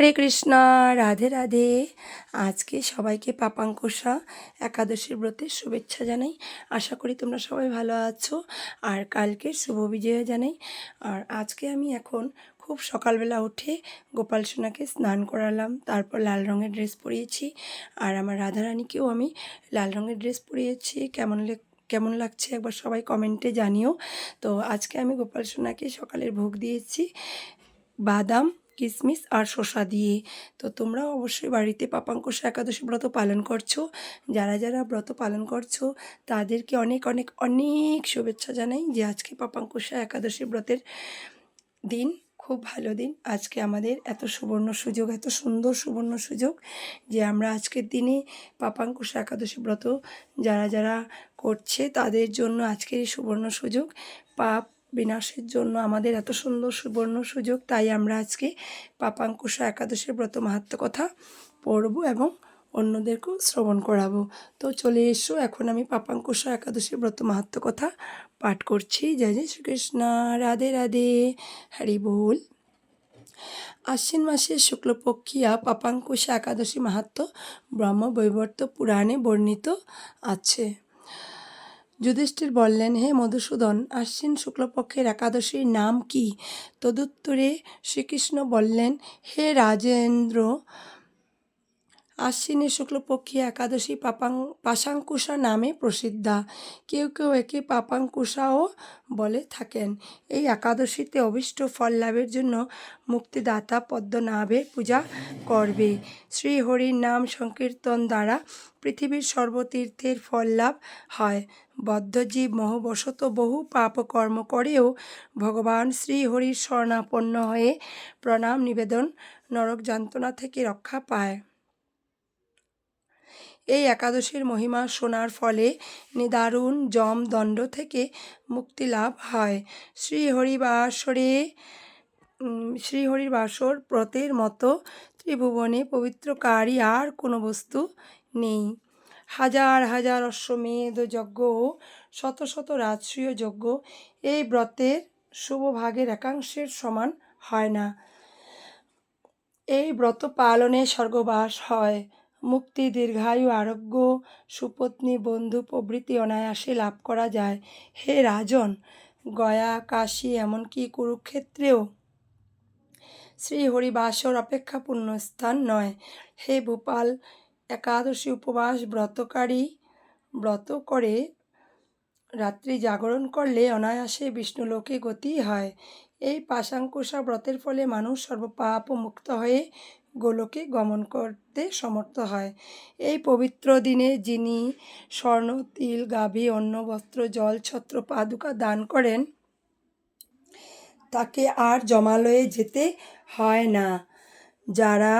হরে কৃষ্ণ, রাধে রাধে। আজকে সবাইকে পাপাঙ্কুশা একাদশীর ব্রতের শুভেচ্ছা জানাই। আশা করি তোমরা সবাই ভালো আছো। আর কালকে শুভ বিজয়া জানাই। আর আজকে আমি এখন খুব সকালবেলা উঠে গোপাল সোনাকে স্নান করালাম। তারপর লাল রঙের ড্রেস পরিয়েছি। আর আমার রাধারানীকেও আমি লাল রঙের ড্রেস পরিয়েছি। কেমন কেমন লাগছে একবার সবাই কমেন্টে জানিও। তো আজকে আমি গোপাল সোনাকে সকালের ভোগ দিয়েছি। বাদাম কিশমিশ আর শসা দিয়ে। তো তোমরা অবশ্যই বাড়িতে পাপাঙ্কুশা একাদশী ব্রত পালন করছ। যারা যারা ব্রত পালন করছ, তাদেরকে অনেক অনেক অনেক শুভেচ্ছা জানাই যে আজকে পাপাঙ্কুশা একাদশী ব্রতের দিন, খুব ভালো দিন। আজকে আমাদের এত সুবর্ণ সুযোগ, এত সুন্দর সুবর্ণ সুযোগ যে আমরা আজকের দিনে পাপাঙ্কুশা একাদশী ব্রত যারা যারা করছে, তাদের জন্য আজকের এই সুবর্ণ সুযোগ পাপ বিনাশের জন্য আমাদের এত সুন্দর সুবর্ণ সুযোগ, তাই আমরা আজকে পাপাঙ্কুশা একাদশীর ব্রত মাহাত্ম কথা পড়ব এবং অন্যদেরকেও শ্রবণ করাবো। তো চলে এসো, এখন আমি পাপাঙ্কুশা একাদশীর ব্রত মাহাত্ম কথা পাঠ করছি। জয় জয় শ্রীকৃষ্ণ, রাধে রাধে, হরি বল। আশ্বিন মাসের শুক্লপক্ষিয়া পাপাঙ্কুশা একাদশী মাহাত্ম ব্রহ্ম বৈবর্ত পুরাণে বর্ণিত আছে। যুধিষ্ঠির বললেন হে মধুসূদন আশ্বিন শুক্লপক্ষের একাদশীর নাম কি? তদুত্তরে শ্রীকৃষ্ণ বললেন হে রাজেন্দ্র আশ্বিনের শুক্লপক্ষী একাদশী পাপাং, পাশাঙ্কুশা নামে প্রসিদ্ধা। কেউ কেউ একে পাপাঙ্কুশাও বলে থাকেন। এই একাদশীতে অভিষ্ট ফল লাভের জন্য মুক্তিদাতা পদ্মনাভের পূজা করবে। শ্রীহরির নাম সংকীর্তন দ্বারা পৃথিবীর সর্বতীর্থের ফল লাভ হয়। বদ্ধজীব মোহবশত বহু পাপকর্ম করেও ভগবান শ্রীহরির শরণাপন্ন হয়ে প্রণাম নিবেদন নরক যন্ত্রণা থেকে রক্ষা পায়। এই একাদশীর মহিমা শোনার ফলে নিদারুণ যম দণ্ড থেকে মুক্তি লাভ হয়। শ্রীহরিবাসরে শ্রীহরির বাসর ব্রতের মতো ত্রিভুবনে পবিত্রকারী আর কোনো বস্তু নেই। হাজার হাজার অশ্বমেধ যজ্ঞ ও শত শত রাজসূয় যজ্ঞ এই ব্রতের শুভ ভাগের একাংশের সমান হয় না। এই ব্রত পালনে স্বর্গবাস হয়। মুক্তি, দীর্ঘায়ু, আরোগ্য, সুপত্নী, বন্ধু, প্রভৃতি অনায়াসে লাভ করা যায়। হে রাজন, গয়া, কাশী, এমনকি কুরুক্ষেত্রেও শ্রীহরিবাসর অপেক্ষাপূর্ণ স্থান নয়। হে ভূপাল, একাদশী উপবাস ব্রতকারী, ব্রত করে রাত্রি জাগরণ করলে অনায়াসে বিষ্ণুলোকে গতি হয়। এই পাশাঙ্কুশা ব্রতের ফলে মানুষ সর্বপাপ মুক্ত হয়ে গোলোকে গমন করতে সমর্থ হয়। এই পবিত্র দিনে যিনি স্বর্ণ, তিল, গাভী, অন্ন, বস্ত্র, জল, ছত্র, পাদুকা দান করেন, তাকে আর জমালয়ে যেতে হয় না। যারা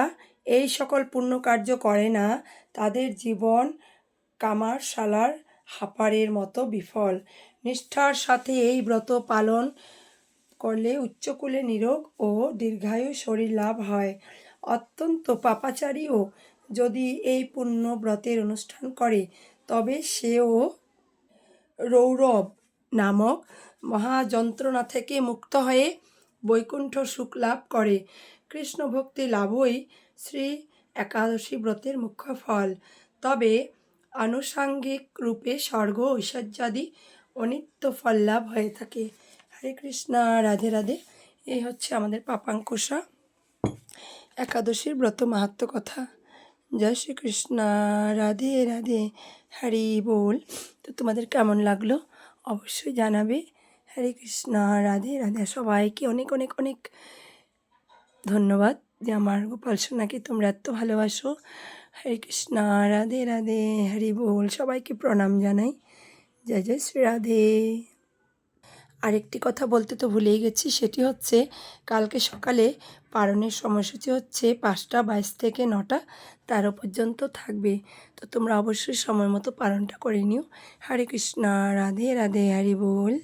এই সকল পুণ্য কার্য করে না, তাদের জীবন কামার শালার হাপারের মতো বিফল। নিষ্ঠার সাথে এই ব্রত পালন করলে উচ্চকূলে নিরোগ ও দীর্ঘায়ু শরীর লাভ হয়। অত্যন্ত পাপাচারীও যদি এই পুণ্য ব্রতের অনুষ্ঠান করে, তবে সেও রৌরব নামক মহাযন্ত্রণা থেকে মুক্ত হয়ে বৈকুণ্ঠ সুখ লাভ করে। কৃষ্ণ ভক্তি লাভই শ্রী একাদশী ব্রতের মুখ্য ফল। তবে আনুষাঙ্গিক রূপে স্বর্গ, ঐশ্বর্যাদি অনিত্য ফল লাভ হয়ে থাকে। হরে কৃষ্ণ, রাধে রাধে। এই হচ্ছে আমাদের পাপাঙ্কুশা। একাদশীর ব্রত মাহাত্ম কথা। জয় শ্রীকৃষ্ণ, রাধে রাধে, হরি বল। তো তোমাদের কেমন লাগল? অবশ্যই জানাবে। হরে কৃষ্ণ, রাধে রাধে। সবাইকে অনেক অনেক অনেক ধন্যবাদ যে আমার গোপাল সোনাকে তোমরা এত ভালোবাসো। হরে কৃষ্ণ, রাধে রাধে, হরি বল। সবাইকে প্রণাম জানাই। জয় জয়, শ্রী রাধে। আরেকটি কথা বলতে তো ভুলেই গেছি, সেটি হচ্ছে কালকে সকালে পারণের সময়সূচি হচ্ছে পাঁচটা বাইশ থেকে নটা, তেরো পর্যন্ত থাকবে। তো তোমরা অবশ্যই সময় মতো পালনটা করে নিও। হরে কৃষ্ণ, রাধে রাধে, হরি বল।